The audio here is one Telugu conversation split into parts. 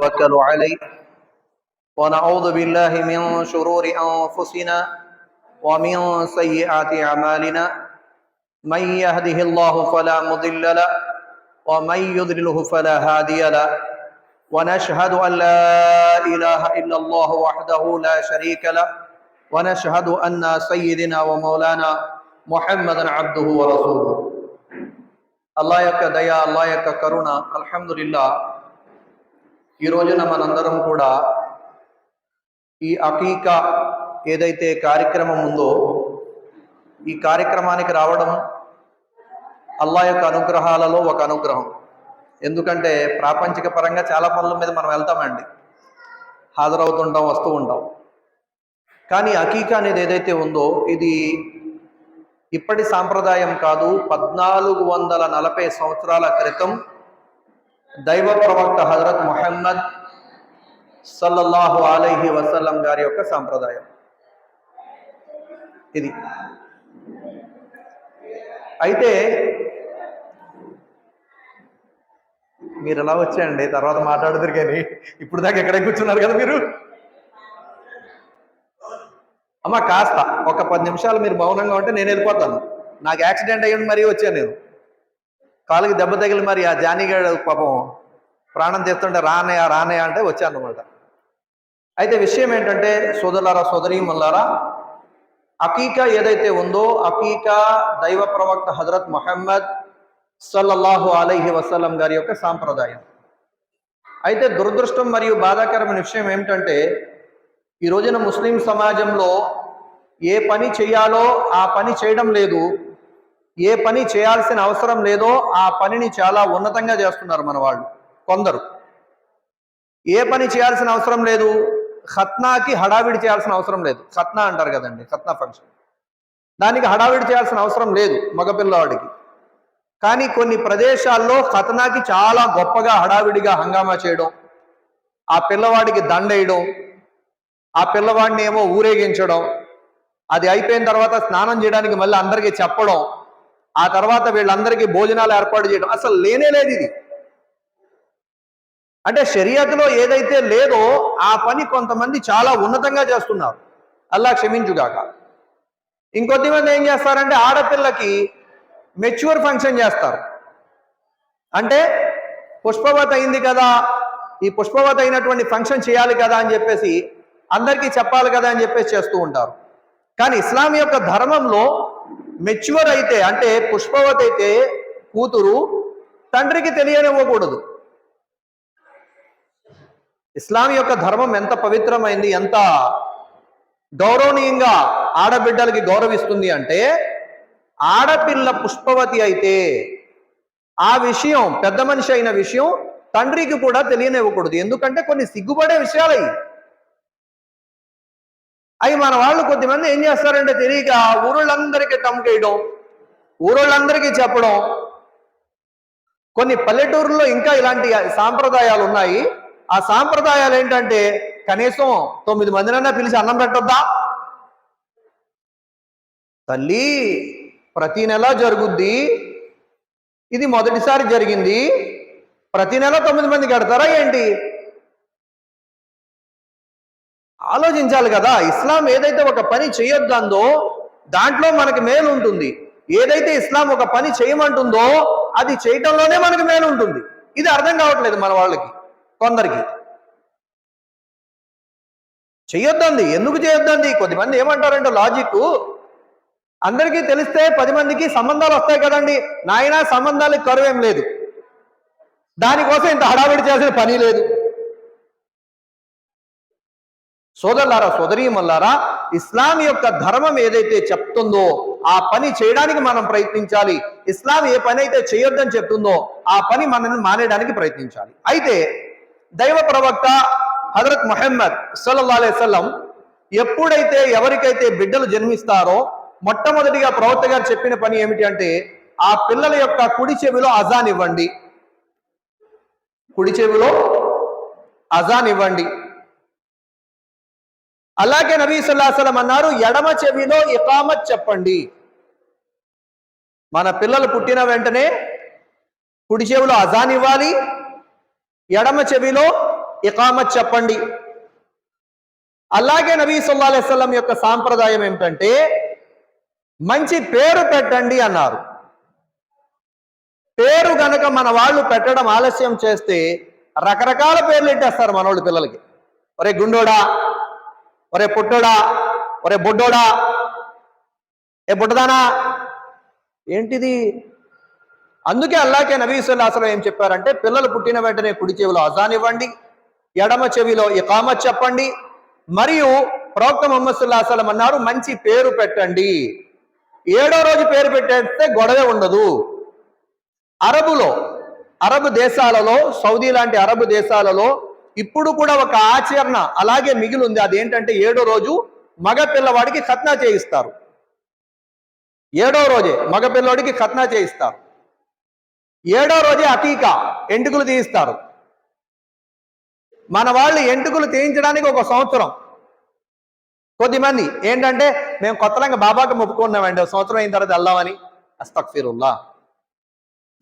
نتوكل عليه ونعوذ بالله من شرور أنفسنا ومن سيئات أعمالنا. من يهده الله فلا مضل له ومن يضلله فلا هادي له. ونشهد أن لا إله إلا الله وحده لا شريك له. ونشهد أن سيدنا ومولانا محمدا عبده ورسوله. الله يك ديا الله يككرنا الحمد لله. ఈ రోజున మనందరం కూడా ఈ అకీకా ఏదైతే కార్యక్రమం ఉందో ఈ కార్యక్రమానికి రావడం అల్లా యొక్క అనుగ్రహాలలో ఒక అనుగ్రహం. ఎందుకంటే ప్రాపంచిక పరంగా చాలా పనుల మీద మనం వెళ్తామండి. హాజరవుతుంటాం వస్తూ ఉంటాం. కానీ అకీకా అనేది ఏదైతే ఉందో ఇది ఇప్పటి సాంప్రదాయం కాదు పద్నాలుగు వందల నలభై సంవత్సరాల క్రితం దైవ ప్రవక్త హజరత్ మొహమ్మద్ సల్లల్లాహు అలైహి వసల్లం గారి యొక్క సాంప్రదాయం. ఇది. అయితే మీరు ఎలా వచ్చాయండి తర్వాత మాట్లాడుతారు కానీ ఇప్పుడు దాకా ఎక్కడే కూర్చున్నారు కదా మీరు? అమ్మ కాస్త ఒక పది నిమిషాలు మీరు మౌనంగా ఉంటే నేను వెళ్ళిపోతాను. నాకు యాక్సిడెంట్ అయ్యి మరీ వచ్చాను నేను. కాలుకి దెబ్బ తగిలి మరి ఆ జానీగాడు పాపం ప్రాణం చేస్తుంటే రానయ్య రానయ్య అంటే వచ్చానమాట అనమాట అయితే విషయం ఏంటంటే సోదరులారా సోదరీమల్లారా అకీకా ఏదైతే ఉందో అకీకా దైవ ప్రవక్త హజరత్ మొహమ్మద్ సల్లల్లాహు అలైహి వసలం గారి యొక్క సాంప్రదాయం. అయితే దురదృష్టం మరియు బాధాకరమైన విషయం ఏమిటంటే ఈ రోజున ముస్లిం సమాజంలో ఏ పని చేయాలో ఆ పని చేయడం లేదు. ఏ పని చేయాల్సిన అవసరం లేదో ఆ పనిని చాలా ఉన్నతంగా చేస్తున్నారు మన వాళ్ళు కొందరు. ఏ పని చేయాల్సిన అవసరం లేదు ఖత్నాకి హడావిడి చేయాల్సిన అవసరం లేదు. ఖత్నా అంటారు కదండి ఖత్నా ఫంక్షన్ దానికి హడావిడి చేయాల్సిన అవసరం లేదు మగపిల్లవాడికి. కానీ కొన్ని ప్రదేశాల్లో ఖతనాకి చాలా గొప్పగా హడావిడిగా హంగామా చేయడం ఆ పిల్లవాడికి దండేయడం ఆ పిల్లవాడిని ఏమో ఊరేగించడం అది అయిపోయిన తర్వాత స్నానం చేయడానికి మళ్ళీ అందరికీ చెప్పడం ఆ తర్వాత వీళ్ళందరికీ భోజనాలు ఏర్పాటు చేయడం అసలు లేనే లేదు ఇది. అంటే షరియత్లో ఏదైతే లేదో ఆ పని కొంతమంది చాలా ఉన్నతంగా చేస్తున్నారు. అల్లా క్షమించుగాక. ఇంకొద్దిమంది ఏం చేస్తారంటే ఆడపిల్లకి మెచ్యూర్ ఫంక్షన్ చేస్తారు. అంటే పుష్పవత అయింది కదా ఈ పుష్పవత అయినటువంటి ఫంక్షన్ చేయాలి కదా అని చెప్పేసి అందరికీ చెప్పాలి కదా అని చెప్పేసి చేస్తూ ఉంటారు. కానీ ఇస్లాం యొక్క ధర్మంలో మెచ్యూర్ అయితే అంటే పుష్పవతి అయితే కూతురు తండ్రికి తెలియనివ్వకూడదు. ఇస్లాం యొక్క ధర్మం ఎంత పవిత్రమైంది ఎంత గౌరవనీయంగా ఆడబిడ్డలకి గౌరవిస్తుంది అంటే ఆడపిల్ల పుష్పవతి అయితే ఆ విషయం పెద్ద మనిషి అయిన విషయం తండ్రికి కూడా తెలియనివ్వకూడదు. ఎందుకంటే కొన్ని సిగ్గుపడే విషయాలు అవి మన వాళ్ళు కొద్దిమంది ఏం చేస్తారంటే తెలియక ఊరోళ్ళందరికీ టమ్కేయడం ఊరోళ్ళందరికీ చెప్పడం. కొన్ని పల్లెటూరులో ఇంకా ఇలాంటి సాంప్రదాయాలు ఉన్నాయి. ఆ సాంప్రదాయాలు ఏంటంటే కనీసం తొమ్మిది మందినైనా పిలిచి అన్నం పెట్టొద్దా? తల్లి ప్రతి నెల జరుగుద్ది. ఇది మొదటిసారి జరిగింది. ప్రతి నెల తొమ్మిది మంది కడతారా ఏంటి? ఆలోచించాలి కదా. ఇస్లాం ఏదైతే ఒక పని చేయొద్దందో దాంట్లో మనకి మేలు ఉంటుంది. ఏదైతే ఇస్లాం ఒక పని చేయమంటుందో అది చేయటంలోనే మనకి మేలు ఉంటుంది. ఇది అర్థం కావట్లేదు మన వాళ్ళకి కొందరికి. చెయ్యొద్దంది ఎందుకు చేయొద్దంది కొద్దిమంది ఏమంటారంటే లాజిక్ అందరికీ తెలిస్తే పది మందికి సంబంధాలు వస్తాయి కదండి. నాయన సంబంధాలకు కరువేం లేదు. దానికోసం ఇంత హడావిడి చేసిన పని లేదు. సోదరులారా సోదరీమల్లారా ఇస్లాం యొక్క ధర్మం ఏదైతే చెప్తుందో ఆ పని చేయడానికి మనం ప్రయత్నించాలి. ఇస్లాం ఏ పని అయితే చేయొద్దని చెప్తుందో ఆ పని మనల్ని మానేయడానికి ప్రయత్నించాలి. అయితే దైవ ప్రవక్త హజరత్ మొహమ్మద్ సల్లల్లా అలైవల్లం ఎప్పుడైతే ఎవరికైతే బిడ్డలు జన్మిస్తారో మొట్టమొదటిగా ప్రవక్త గారు చెప్పిన పని ఏమిటి అంటే ఆ పిల్లల యొక్క కుడి చెవిలో అజాన్ ఇవ్వండి. కుడి చెవిలో అజాన్ ఇవ్వండి. అలాగే నబీ సల్లాహలం అన్నారు ఎడమ చెవిలో ఇకామత్ చెప్పండి. మన పిల్లలు పుట్టిన వెంటనే కుడి చెవిలో అజాన్ ఇవ్వాలి ఎడమ చెవిలో ఇకామత్ చెప్పండి. అలాగే నబీ సుల్లా అలైస్లం యొక్క సాంప్రదాయం ఏమిటంటే మంచి పేరు పెట్టండి అన్నారు. పేరు గనక మన వాళ్ళు పెట్టడం ఆలస్యం చేస్తే రకరకాల పేర్లు ఇట్టేస్తారు మనోళ్ళు పిల్లలకి. ఒరే గుండోడా ఒరే పుట్టోడా ఒరే బుడ్డోడా. ఏ బుడ్డదానా? ఏంటిది? అందుకే అల్లాకే నబీసుల్లా అసలు ఏం చెప్పారంటే పిల్లలు పుట్టిన వెంటనే కుడి చెవిలో అజాన్ ఇవ్వండి ఎడమ చెవిలో ఇకామత్ చెప్పండి మరియు ప్రవక్త మొహమ్మద్ అసలం అన్నారు మంచి పేరు పెట్టండి. ఏడో రోజు పేరు పెట్టేస్తే గొడవే ఉండదు. అరబులో అరబ్ దేశాలలో సౌదీ లాంటి అరబ్ దేశాలలో ఇప్పుడు కూడా ఒక ఆచరణ అలాగే మిగిలి ఉంది అదేంటంటే ఏడో రోజు మగ పిల్లవాడికి ఖత్నా చేయిస్తారు. ఏడో రోజే మగ పిల్లవాడికి ఖత్నా చేయిస్తారు. ఏడో రోజే అతీక ఎంటుకలు తీయిస్తారు. మన వాళ్ళు ఎంటుకలు తీయించడానికి ఒక సంవత్సరం. కొద్దిమంది ఏంటంటే మేము కొత్తలంగా బాబాకి మొక్కుకున్నామండి సంవత్సరం అయిన తర్వాత వెళ్దామని. అస్తక్ఫీరుల్లా.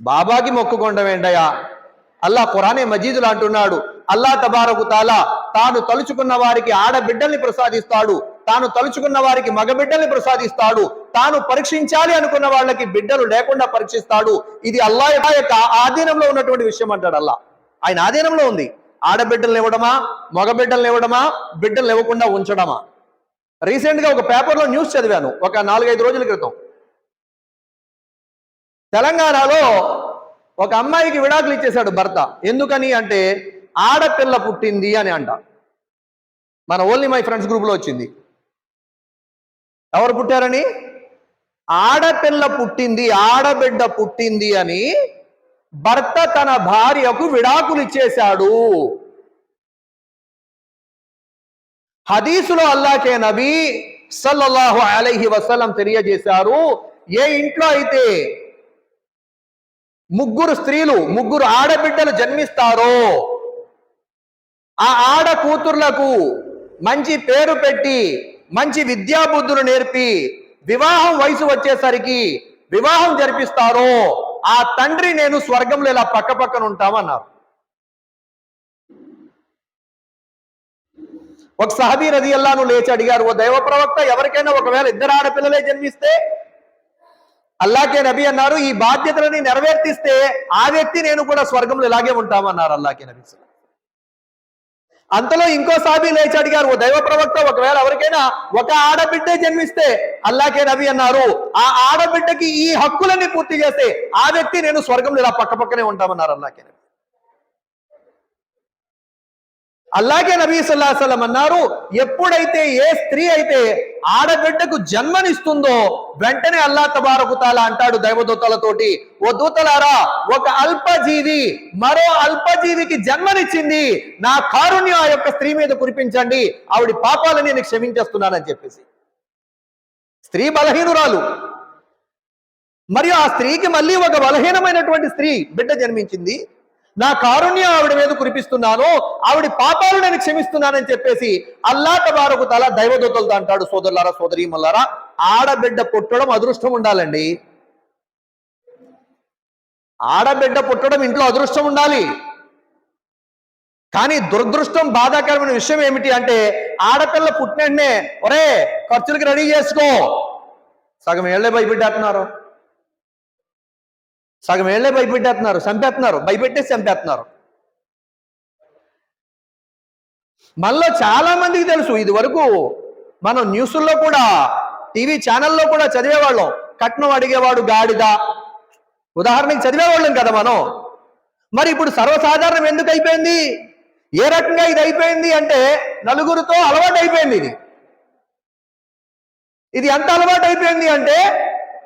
బాబాకి మొక్కుకోవడం ఏంటయ్యా అల్లా ఖురానే మజీదులు అంటున్నాడు. అల్లా తబారకు తాలా తాను తలుచుకున్న వారికి ఆడబిడ్డల్ని ప్రసాదిస్తాడు. తాను తలుచుకున్న వారికి మగబిడ్డల్ని ప్రసాదిస్తాడు. తాను పరీక్షించాలి అనుకున్న వాళ్ళకి బిడ్డలు లేకుండా పరీక్షిస్తాడు. ఇది అల్లా యొక్క ఆధీనంలో ఉన్నటువంటి విషయం అంటాడు అల్లా. ఆయన ఆధీనంలో ఉంది. ఆడబిడ్డలు ఇవ్వడమా? మగబిడ్డలు ఇవ్వడమా? బిడ్డలు ఇవ్వకుండా ఉంచడమా? రీసెంట్గా ఒక పేపర్లో న్యూస్ చదివాను. ఒక నాలుగైదు రోజుల క్రితం. తెలంగాణలో ఒక అమ్మాయికి విడాకులు ఇచ్చేశాడు భర్త. ఎందుకని అంటే ఆడపిల్ల పుట్టింది అని అంట. మన ఓన్లీ మై ఫ్రెండ్స్ గ్రూప్లో వచ్చింది. ఎవరు పుట్టారని? ఆడపిల్ల పుట్టింది ఆడబిడ్డ పుట్టింది అని భర్త తన భార్యకు విడాకులు ఇచ్చేశాడు. హదీసులో అల్లాకే నబీ సల్లల్లాహు అలైహి వసల్లం తెలియజేశారు ఏ ఇంట్లో అయితే ముగ్గురు స్త్రీలు ముగ్గురు ఆడబిడ్డలు జన్మిస్తారో? ఆ ఆడ కూతుర్లకు మంచి పేరు పెట్టి మంచి విద్యాబుద్ధులు నేర్పి వివాహం వయసు వచ్చేసరికి వివాహం జరిపిస్తారో? ఆ తండ్రి నేను స్వర్గంలో ఇలా పక్క పక్కన ఉంటామన్నారు. ఒక సహబీ రది అల్లాను లేచి అడిగారు ఓ దైవ ప్రవక్త ఎవరికైనా ఒకవేళ ఇద్దరు ఆడపిల్లలే జన్మిస్తే అల్లాకే నబీ అన్నారు ఈ బాధ్యతలని నెరవేర్తిస్తే ఆ వ్యక్తి నేను కూడా స్వర్గంలో ఇలాగే ఉంటామన్నారు అల్లాకే నబీ అంతలో ఇంకో సాబీ లేచి అడిగారు ఓ దైవ ప్రవక్త ఒకవేళ ఎవరికైనా ఒక ఆడబిడ్డే జన్మిస్తే అల్లాకే నబీ అన్నారు ఆ ఆడబిడ్డకి ఈ హక్కులన్నీ పూర్తి చేస్తే ఆ వ్యక్తి నేను స్వర్గంలో ఇలా పక్క పక్కనే ఉంటామన్నారు అల్లాకే నబీ. అలాగే నబీ సలం అన్నారు ఎప్పుడైతే ఏ స్త్రీ అయితే ఆడబిడ్డకు జన్మనిస్తుందో వెంటనే అల్లా తబారకు తాలా అంటాడు దైవదూతలతోటి ఓ దూతలారా ఒక అల్పజీవి మరో అల్పజీవికి జన్మనిచ్చింది నా కారుణ్యం ఆ యొక్క స్త్రీ మీద కురిపించండి ఆవిడ పాపాలని నేను క్షమించేస్తున్నానని చెప్పేసి. స్త్రీ బలహీనురాలు. మరియు ఆ స్త్రీకి మళ్ళీ ఒక బలహీనమైనటువంటి స్త్రీ బిడ్డ జన్మించింది నా కారుణ్యం ఆవిడ మీద కురిపిస్తున్నాను ఆవిడ పాపాలు నేను క్షమిస్తున్నానని చెప్పేసి అల్లా తబారకు తల దైవదూతలతో అంటాడు సోదరులారా సోదరీమల్లారా ఆడబిడ్డ పుట్టడం అదృష్టం ఉండాలండి. ఆడబిడ్డ పుట్టడం ఇంట్లో అదృష్టం ఉండాలి. కానీ దురదృష్టం బాధాకరమైన విషయం ఏమిటి అంటే ఆడపిల్ల పుట్టిననే ఒరే ఖర్చులకి రెడీ చేసుకో. సగం ఏళ్ళే భయపెట్టేస్తున్నారు. సగం ఏళ్ళే భయపెట్టేస్తున్నారు చంపేస్తున్నారు భయపెట్టేసి చంపేస్తున్నారు. మనలో చాలా మందికి తెలుసు ఇది వరకు మనం న్యూస్ల్లో కూడా టీవీ ఛానల్లో కూడా చదివేవాళ్ళం. కట్నం అడిగేవాడు గాడిద. ఉదాహరణకి చదివేవాళ్ళం కదా మనం. మరి ఇప్పుడు సర్వసాధారణం ఎందుకు అయిపోయింది? ఏ రకంగా ఇది అయిపోయింది అంటే నలుగురితో అలవాటు అయిపోయింది ఇది. ఇది ఎంత అలవాటు అయిపోయింది అంటే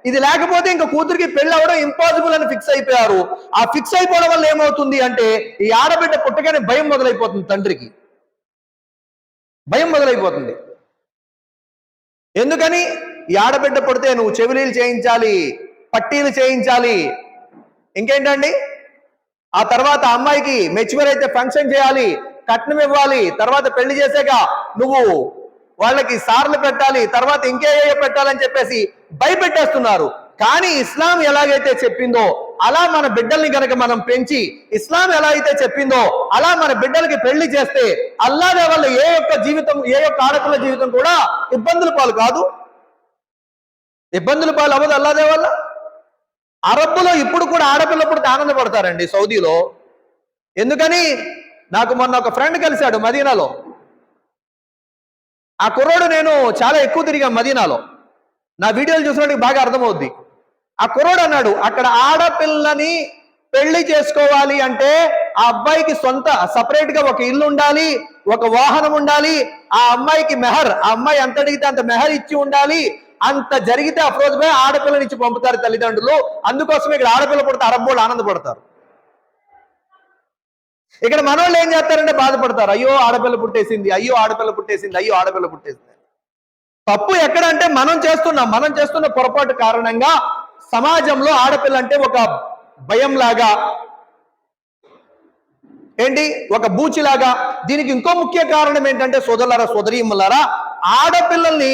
ఇది లేకపోతే ఇంకా కూతురికి పెళ్ళి అవ్వడం ఇంపాసిబుల్ అని ఫిక్స్ అయిపోయారు. ఆ ఫిక్స్ అయిపోవడం వల్ల ఏమవుతుంది అంటే ఈ ఆడబిడ్డ పుట్టగానే భయం మొదలైపోతుంది తండ్రికి. భయం మొదలైపోతుంది. ఎందుకని? ఈ ఆడబిడ్డ పడితే నువ్వు చెవిలీలు చేయించాలి పట్టీలు చేయించాలి. ఇంకేంటండి? ఆ తర్వాత అమ్మాయికి మెచ్యూర్ అయితే ఫంక్షన్ చేయాలి కట్నం ఇవ్వాలి తర్వాత పెళ్ళి చేసాక నువ్వు వాళ్ళకి సార్లు పెట్టాలి తర్వాత ఇంకే పెట్టాలని చెప్పేసి భయపెట్టేస్తున్నారు. కానీ ఇస్లాం ఎలాగైతే చెప్పిందో అలా మన బిడ్డల్ని గనక మనం పెంచి ఇస్లాం ఎలా అయితే చెప్పిందో అలా మన బిడ్డలకి పెళ్ళి చేస్తే అల్లాదే వల్ల ఏ యొక్క జీవితం ఏ యొక్క ఆడపిల్ల జీవితం కూడా ఇబ్బందుల పాలు కాదు. ఇబ్బందుల పాలు అవ్వదు అల్లాదే వల్ల అరబ్బులో ఇప్పుడు కూడా ఆడపిల్ల పుడితే ఆనందపడతారండి సౌదీలో. ఎందుకని? నాకు మొన్న ఒక ఫ్రెండ్ కలిశాడు మదీనాలో. ఆ కుర్రోడు నేను చాలా ఎక్కువ తిరిగా మదీనాలో. నా వీడియోలు చూసినట్టు బాగా అర్థమవుద్ది. ఆ కుర్రోడు అన్నాడు అక్కడ ఆడపిల్లని పెళ్ళి చేసుకోవాలి అంటే ఆ అబ్బాయికి సొంత సపరేట్గా ఒక ఇల్లు ఉండాలి ఒక వాహనం ఉండాలి ఆ అమ్మాయికి మెహర్ ఆ అమ్మాయి ఎంత అడిగితే అంత మెహర్ ఇచ్చి ఉండాలి అంత జరిగితే అఫ్రోజ్ పోయి ఆడపిల్లని ఇచ్చి పంపుతారు తల్లిదండ్రులు అందుకోసం ఇక్కడ ఆడపిల్ల పుడితే అరబ్బోళ్ళు ఆనందపడతారు. ఇక్కడ మనోళ్ళు ఏం చేస్తారంటే బాధపడతారు. అయ్యో ఆడపిల్ల పుట్టేసింది అయ్యో ఆడపిల్ల పుట్టేసింది అయ్యో ఆడపిల్ల పుట్టేసింది. తప్పు ఎక్కడంటే మనం చేస్తున్నాం మనం చేస్తున్న పొరపాటు కారణంగా సమాజంలో ఆడపిల్ల అంటే ఒక భయం లాగా ఏంటి? ఒక బూచిలాగా. దీనికి ఇంకో ముఖ్య కారణం ఏంటంటే సోదరులారా సోదరీములారా ఆడపిల్లల్ని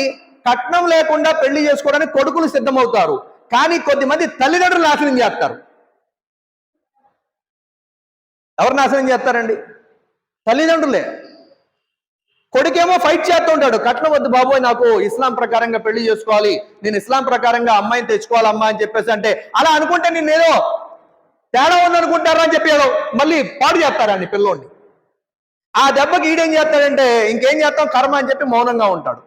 కట్నం లేకుండా పెళ్ళి చేసుకోవడానికి కొడుకులు సిద్ధమవుతారు. కానీ కొద్దిమంది తల్లిదండ్రులు నాశనం చేస్తారు. ఎవరు నాశనం చేస్తారండి? తల్లిదండ్రులే. కొడుకేమో ఫైట్ చేస్తూ ఉంటాడు కట్నం వద్దు బాబోయ్ నాకు ఇస్లాం ప్రకారంగా పెళ్ళి చేసుకోవాలి. నేను ఇస్లాం ప్రకారంగా అమ్మాయిని తెచ్చుకోవాలి అమ్మా అని చెప్పేసి అంటే అలా అనుకుంటే నేనేదో తేడా ఉందనుకుంటారా అని చెప్పి మళ్ళీ పాడు చేస్తారండి పిల్లోడిని? ఆ దెబ్బకి ఈడేం చేస్తాడంటే ఇంకేం చేస్తాం? కర్మ అని చెప్పి మౌనంగా ఉంటాడు.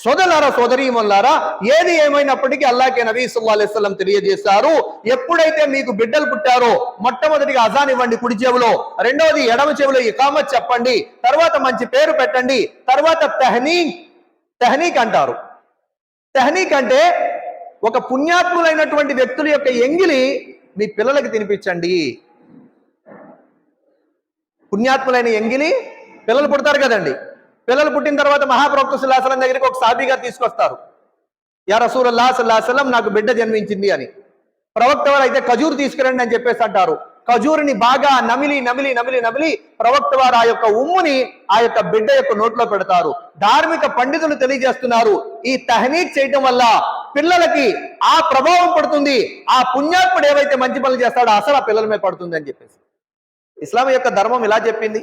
సోదరులారా సోదరీమల్లారా ఏది ఏమైనప్పటికీ అల్లాకే నబీ సల్లా అలైస్లం తెలియజేశారు. ఎప్పుడైతే మీకు బిడ్డలు పుట్టారో మొట్టమొదటిగా అజాన్ ఇవ్వండి కుడి చెవిలో. రెండవది ఎడమ చెవిలో ఇకామత్ చెప్పండి. తర్వాత మంచి పేరు పెట్టండి. తర్వాత తెహనీక్ తెహనీక్ అంటారు. తెహనీక్ అంటే ఒక పుణ్యాత్ములైనటువంటి వ్యక్తుల యొక్క ఎంగిలి మీ పిల్లలకి తినిపించండి. పుణ్యాత్ములైన ఎంగిలి పిల్లలు పుడతారు కదండి. పిల్లలు పుట్టిన తర్వాత మహాప్రవక్త సుల్లాసలం దగ్గరికి ఒక సాబిగా తీసుకొస్తారు. యా రసూలల్లా సుల్లాసలం నాకు బిడ్డ జన్మించింది అని. ప్రవక్త వారు అయితే ఖజూరు తీసుకురండి అని చెప్పేసి అంటారు. ఖజూరుని బాగా నమిలి నమిలి నమిలి నమిలి ప్రవక్త వారు ఆ యొక్క ఉమ్ముని ఆ యొక్క బిడ్డ యొక్క నోట్లో పెడతారు. ధార్మిక పండితులు తెలియజేస్తున్నారు. ఈ తహనీక్ చేయటం వల్ల పిల్లలకి ఆ ప్రభావం పడుతుంది. ఆ పుణ్యాత్ముడు ఏవైతే మంచి పనులు చేస్తాడో అసలు ఆ పిల్లల మీద పడుతుంది అని చెప్పేసి. ఇస్లాం యొక్క ధర్మం ఇలా చెప్పింది.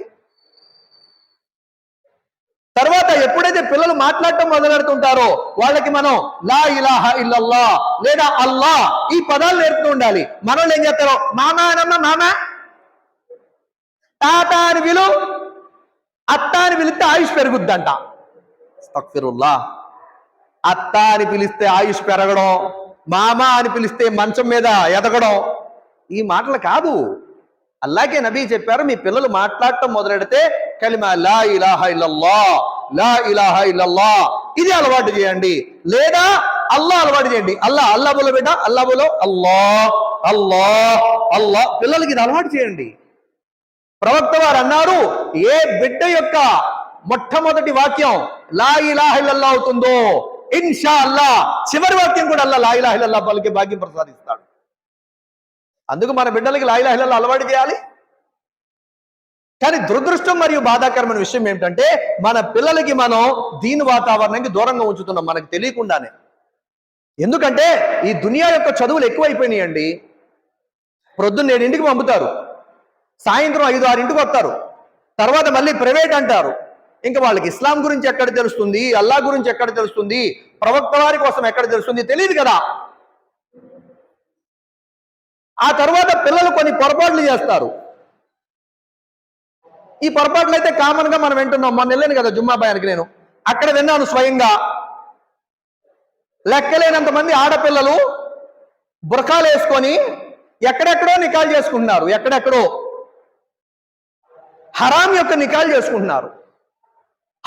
తర్వాత ఎప్పుడైతే పిల్లలు మాట్లాడటం మొదలెడుతుంటారో వాళ్ళకి మనం లా ఇలాహ ఇల్లల్లా లేదా అల్లా ఈ పదాలు నేర్పుతూ ఉండాలి. మనోళ్ళు ఏం చేస్తారో మామా అనమ్మ మామా తాత అని విలు అత్త అని పిలిస్తే ఆయుష్ పెరుగుద్దంట. అస్తగ్ఫిరుల్లా అత్త అని పిలిస్తే ఆయుష్ పెరగడం మామ అని పిలిస్తే మంచం మీద ఎదగడం ఈ మాటలు కాదు. అల్లాకే నబీ చెప్పారు మీ పిల్లలు మాట్లాడటం మొదలెడితే కలిమా లా ఇలాహ ఇల్లల్లా లా ఇలాహ ఇల్లల్లా ఇది అలవాటు చేయండి. లేదా అల్లా అలవాటు చేయండి. అల్లా అల్లా బోలో బిడ్డ అల్లా బోలో అల్లా అల్లా అల్లా పిల్లలకి ఇది అలవాటు చేయండి. ప్రవక్త వారు అన్నారు ఏ బిడ్డ యొక్క మొట్టమొదటి వాక్యం లా ఇలాహ ఇల్లల్లా అవుతుందో ఇన్షా అల్లా చివరి వాక్యం కూడా అల్లా లా ఇలాహ ఇల్లల్లా పలికి భాగ్యం ప్రసాదిస్తాడు. అందుకు మన బిడ్డలకి లాయిలాహిలలో అలవాటు చేయాలి. కానీ దురదృష్టం మరియు బాధాకరమైన విషయం ఏమిటంటే మన పిల్లలకి మనం దీని వాతావరణానికి దూరంగా ఉంచుతున్నాం మనకు తెలియకుండానే. ఎందుకంటే ఈ దునియా యొక్క చదువులు ఎక్కువైపోయినాయండి. ప్రొద్దున్న ఏడింటికి పంపుతారు. సాయంత్రం ఐదు ఆరింటికి వస్తారు. తర్వాత మళ్ళీ ప్రైవేట్ అంటారు. ఇంకా వాళ్ళకి ఇస్లాం గురించి ఎక్కడ తెలుస్తుంది? అల్లా గురించి ఎక్కడ తెలుస్తుంది? ప్రవక్త వారి కోసం ఎక్కడ తెలుస్తుంది? తెలియదు కదా. ఆ తర్వాత పిల్లలు కొన్ని పొరపాట్లు చేస్తారు. ఈ పొరపాట్లు అయితే కామన్గా మనం వింటున్నాం. మొన్న వెళ్ళాను కదా జుమ్మాబాయానికి నేను. అక్కడ విన్నాను స్వయంగా. లెక్కలేనంత మంది ఆడపిల్లలు బురకాలు వేసుకొని ఎక్కడెక్కడో నికాలు చేసుకుంటున్నారు. ఎక్కడెక్కడో. హరాం యొక్క నికాలు చేసుకుంటున్నారు.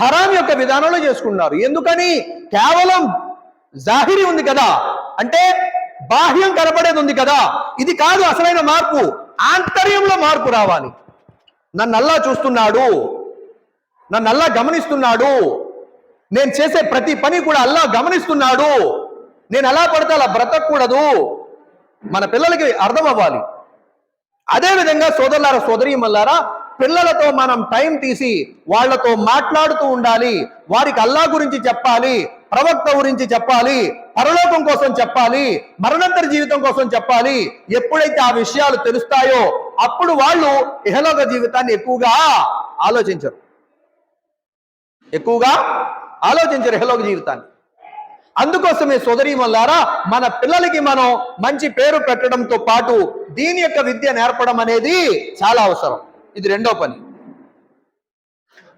హరాం యొక్క విధానంలో చేసుకుంటున్నారు. ఎందుకని? కేవలం జాహిరి ఉంది కదా. అంటే బాహ్యం కనపడేది ఉంది కదా. ఇది కాదు అసలైన మార్పు. ఆంతర్యంలో మార్పు రావాలి. నన్ను అల్లా చూస్తున్నాడు. నన్ను అల్లా గమనిస్తున్నాడు. నేను చేసే ప్రతి పని కూడా అల్లా గమనిస్తున్నాడు. నేను ఎలా పడితే అలా బ్రతకూడదు. మన పిల్లలకి అర్థం అవ్వాలి. అదేవిధంగా సోదరులారా సోదరీమల్లారా పిల్లలతో మనం టైం తీసి వాళ్ళతో మాట్లాడుతూ ఉండాలి. వారికి అల్లా గురించి చెప్పాలి ప్రవక్త గురించి చెప్పాలి పరలోకం కోసం చెప్పాలి మరణంతర జీవితం కోసం చెప్పాలి. ఎప్పుడైతే ఆ విషయాలు తెలుస్తాయో అప్పుడు వాళ్ళు ఇహలోక జీవితాన్ని ఎక్కువగా ఆలోచించరు. ఎక్కువగా ఆలోచించరు ఇహలోక జీవితాన్ని. అందుకోసమే సోదరి మల్లారా మన పిల్లలకి మనం మంచి పేరు పెట్టడంతో పాటు దీని యొక్క విద్య నేర్పడం అనేది చాలా అవసరం. ఇది రెండో పని.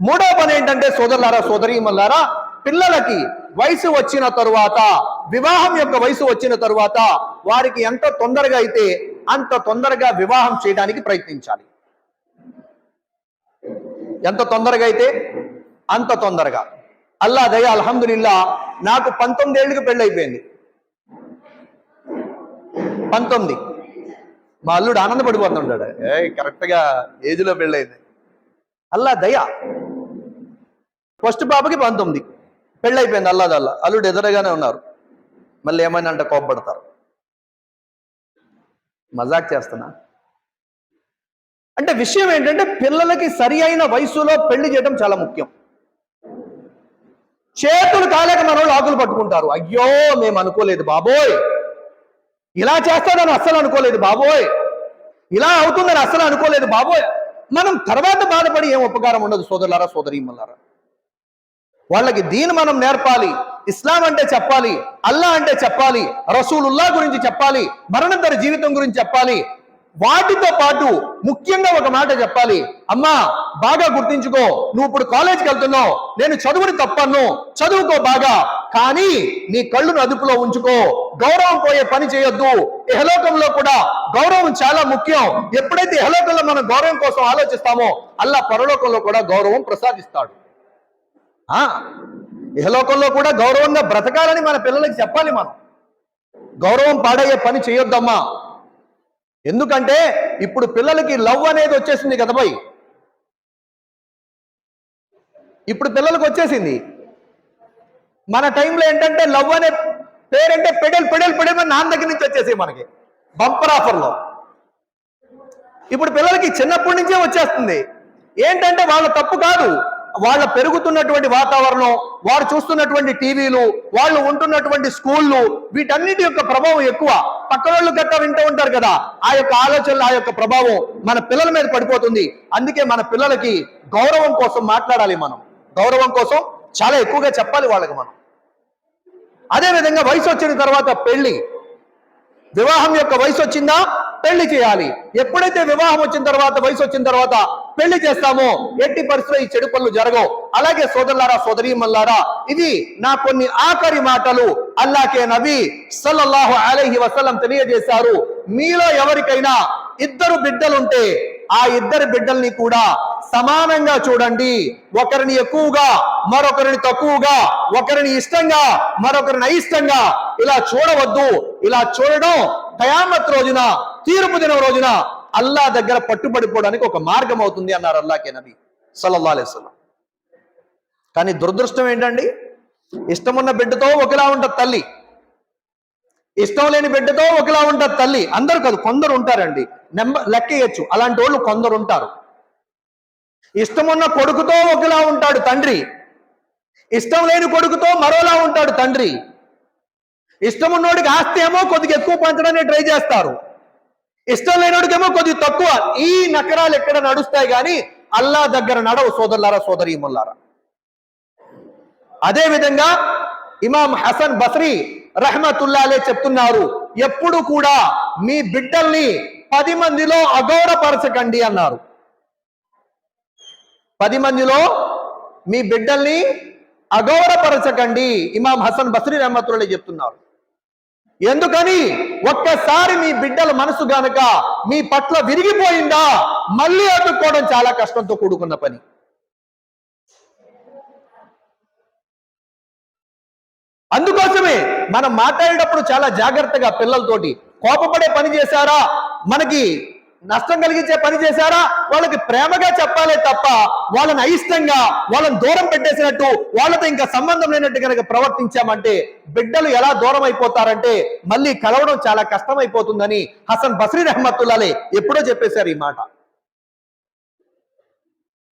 మూడో పని ఏంటంటే సోదరులారా సోదరి మల్లారా పిల్లలకి వయసు వచ్చిన తరువాత వివాహం యొక్క వయసు వచ్చిన తరువాత వారికి ఎంత తొందరగా అయితే అంత తొందరగా వివాహం చేయడానికి ప్రయత్నించాలి. ఎంత తొందరగా అయితే అంత తొందరగా. అల్లా దయ అల్హమ్దులిల్లా నాకు పంతొమ్మిది ఏళ్ళకి పెళ్ళి అయిపోయింది పంతొమ్మిది. మా అల్లుడు ఆనందపడిపోతుంటాడు. ఏ కరెక్ట్గా ఏజ్లో పెళ్ళయింది అల్లా దయ. ఫస్ట్ పాపకి పంతొమ్మిది. పెళ్ళైపోయింది అయిపోయింది అల్లాదల్లా. అల్లుడు ఎదురుగానే ఉన్నారు. మళ్ళీ ఏమైనా అంటే కోప్పడతారు. మజాక్ చేస్తున్నా. అంటే విషయం ఏంటంటే పిల్లలకి సరి అయిన వయసులో పెళ్ళి చేయడం చాలా ముఖ్యం. చేతులు కాలేక మన వాళ్ళు ఆకులు పట్టుకుంటారు. అయ్యో మేము అనుకోలేదు బాబోయ్. ఇలా చేస్తాడని అస్సలు అనుకోలేదు బాబోయ్. ఇలా అవుతుందని అస్సలు అనుకోలేదు బాబోయ్. మనం తర్వాత బాధపడి ఏం ఉపకారం ఉండదు సోదరులారా సోదరీమల్లారా. వాళ్ళకి దీని మనం నేర్పాలి. ఇస్లాం అంటే చెప్పాలి అల్లా అంటే చెప్పాలి రసూలుల్లా గురించి చెప్పాలి మరణంతర జీవితం గురించి చెప్పాలి. వాటితో పాటు ముఖ్యంగా ఒక మాట చెప్పాలి. అమ్మా బాగా గుర్తించుకో నువ్వు ఇప్పుడు కాలేజీకి వెళ్తున్నావు నేను చదువుని తప్పను చదువుకో బాగా కానీ నీ కళ్ళును అదుపులో ఉంచుకో. గౌరవం పోయే పని చేయొద్దు. ఇహలోకంలో కూడా గౌరవం చాలా ముఖ్యం. ఎప్పుడైతే ఇహలోకంలో మనం గౌరవం కోసం ఆలోచిస్తామో అల్లా పరలోకంలో కూడా గౌరవం ప్రసాదిస్తాడు. ఇహలోకంలో కూడా గౌరవంగా బ్రతకాలని మన పిల్లలకి చెప్పాలి మనం. గౌరవం పాడయ్యే పని చేయొద్దమ్మా. ఎందుకంటే ఇప్పుడు పిల్లలకి లవ్ అనేది వచ్చేసింది కదా పోయి ఇప్పుడు పిల్లలకు వచ్చేసింది. మన టైంలో ఏంటంటే లవ్ అనే పేరంటే పెడల్ పెడల్ పెడల్ అని నాన్న దగ్గర నుంచి వచ్చేసి మనకి. బంపర్ ఆఫర్లో. ఇప్పుడు పిల్లలకి చిన్నప్పటి నుంచే వచ్చేస్తుంది. ఏంటంటే వాళ్ళ తప్పు కాదు. వాళ్ళ పెరుగుతున్నటువంటి వాతావరణం వారు చూస్తున్నటువంటి టీవీలు వాళ్ళు ఉంటున్నటువంటి స్కూళ్ళు వీటన్నిటి యొక్క ప్రభావం ఎక్కువ. పక్క వాళ్ళు గట్ట వింటూ ఉంటారు కదా ఆ యొక్క ఆలోచనలు ఆ యొక్క ప్రభావం మన పిల్లల మీద పడిపోతుంది. అందుకే మన పిల్లలకి గౌరవం కోసం మాట్లాడాలి మనం. గౌరవం కోసం చాలా ఎక్కువగా చెప్పాలి వాళ్ళకి మనం. అదేవిధంగా వయసు వచ్చిన తర్వాత పెళ్ళి వివాహం యొక్క వయసు వచ్చిందా? పెళ్ళి చేయాలి. ఎప్పుడైతే వివాహం వచ్చిన తర్వాత వయసు వచ్చిన తర్వాత పెళ్ళి చేస్తామో ఎట్టి పరిస్థితుల్లో ఈ చెడు పనులు జరగవు. అలాగే సోదరులారా సోదరీమల్లారా ఇది నా కొన్ని ఆఖరి మాటలు. అల్లాకే నబీ సల్లల్లాహు అలైహి వసల్లం తెలియజేశారు. మీలో ఎవరికైనా ఇద్దరు బిడ్డలుంటే ఆ ఇద్దరు బిడ్డల్ని కూడా సమానంగా చూడండి. ఒకరిని ఎక్కువగా మరొకరిని తక్కువగా ఒకరిని ఇష్టంగా మరొకరిని అయిష్టంగా ఇలా చూడవద్దు. ఇలా చూడడం కయామత్ రోజున తీర్పు దినం రోజున అల్లా దగ్గర పట్టుబడిపోవడానికి ఒక మార్గం అవుతుంది అన్నారు అల్లాకే నబి సల్లల్లా అలైవల్లం కానీ దురదృష్టం ఏంటండి? ఇష్టమున్న బిడ్డతో ఒకలా ఉంటుంది తల్లి. ఇష్టం లేని బిడ్డతో ఒకలా ఉంటారు తల్లి. అందరు కాదు కొందరు ఉంటారండి. నెంబర్ లెక్కేయచ్చు. అలాంటి వాళ్ళు కొందరు ఉంటారు. ఇష్టమున్న కొడుకుతో ఒకలా ఉంటాడు తండ్రి. ఇష్టం లేని కొడుకుతో మరోలా ఉంటాడు తండ్రి. ఇష్టం ఉన్నోడికి ఆస్తి ఏమో కొద్దిగా ఎక్కువ పంచడానికి ట్రై చేస్తారు. ఇష్టం లేనోడికేమో కొద్దిగా తక్కువ. ఈ నకరాలు ఎక్కడ నడుస్తాయి కానీ అల్లా దగ్గర నడవు సోదరులారా సోదరీముల్లారా. అదే విధంగా ఇమాం హసన్ బస్రీ రహమతుల్లాలే చెప్తున్నారు. ఎప్పుడు కూడా మీ బిడ్డల్ని పది మందిలో అగౌరవపరచకండి అన్నారు. పది మందిలో మీ బిడ్డల్ని అగౌరవపరచకండి ఇమాం హసన్ బస్రీ రహమతుల్లా చెప్తున్నారు. ఎందుకని? ఒక్కసారి మీ బిడ్డల మనసు గనక మీ పట్ల విరిగిపోయిందా? మళ్ళీ అడ్డుకోవడం చాలా కష్టంతో కూడుకున్న పని. అందుకోసమే మనం మాట్లాడేటప్పుడు చాలా జాగ్రత్తగా పిల్లలతోటి కోపపడే పని చేశారా? మనకి నష్టం కలిగించే పని చేశారా? వాళ్ళకి ప్రేమగా చెప్పాలే తప్ప వాళ్ళని అయిష్టంగా వాళ్ళని దూరం పెట్టేసినట్టు వాళ్ళతో ఇంకా సంబంధం లేనట్టు కనుక ప్రవర్తించామంటే బిడ్డలు ఎలా దూరం అయిపోతారంటే మళ్ళీ కలవడం చాలా కష్టమైపోతుందని హసన్ బస్రీ రహమతుల్లాలే ఎప్పుడో చెప్పేశారు ఈ మాట.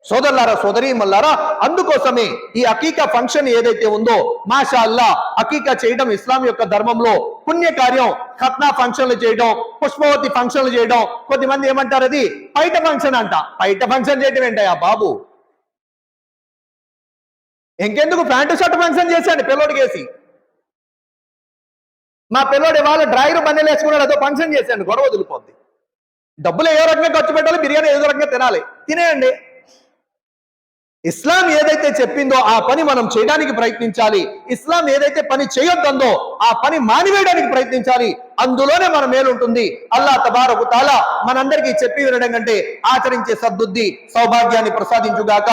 సోదరులారా సోదరి మల్లారా అందుకోసమే ఈ అకీకా ఫంక్షన్ ఏదైతే ఉందో మాషా అల్లా అకీకా చేయడం ఇస్లాం యొక్క ధర్మంలో పుణ్య కార్యం ఖత్నా ఫంక్షన్లు చేయడం పుష్పవతి ఫంక్షన్లు చేయడం కొద్దిమంది ఏమంటారు అది? పైట ఫంక్షన్ అంట. పైట ఫంక్షన్ చేయడం ఏంటయ్యా బాబు? ఇంకెందుకు ప్యాంటు షర్ట్ ఫంక్షన్ చేశాడు పిల్లోడికి వేసి మా పిల్లోడు ఇవాళ డ్రైవర్ బండి వేసుకున్నాడు అదో ఫంక్షన్ చేశాను గొడవ వదిలిపోద్ది. డబ్బులు ఏ రకంగా ఖర్చు పెట్టాలి బిర్యానీ ఏదో రకంగా తినాలి. తినేయండి. ఇస్లాం ఏదైతే చెప్పిందో ఆ పని మనం చేయడానికి ప్రయత్నించాలి. ఇస్లాం ఏదైతే పని చేయొద్దందో ఆ పని మానివేయడానికి ప్రయత్నించాలి. అందులోనే మన మేలుంటుంది. అల్లా తబారకు తాలా మనందరికీ చెప్పి వినడం కంటే ఆచరించే సద్బుద్ధి సౌభాగ్యాన్ని ప్రసాదించుగాక.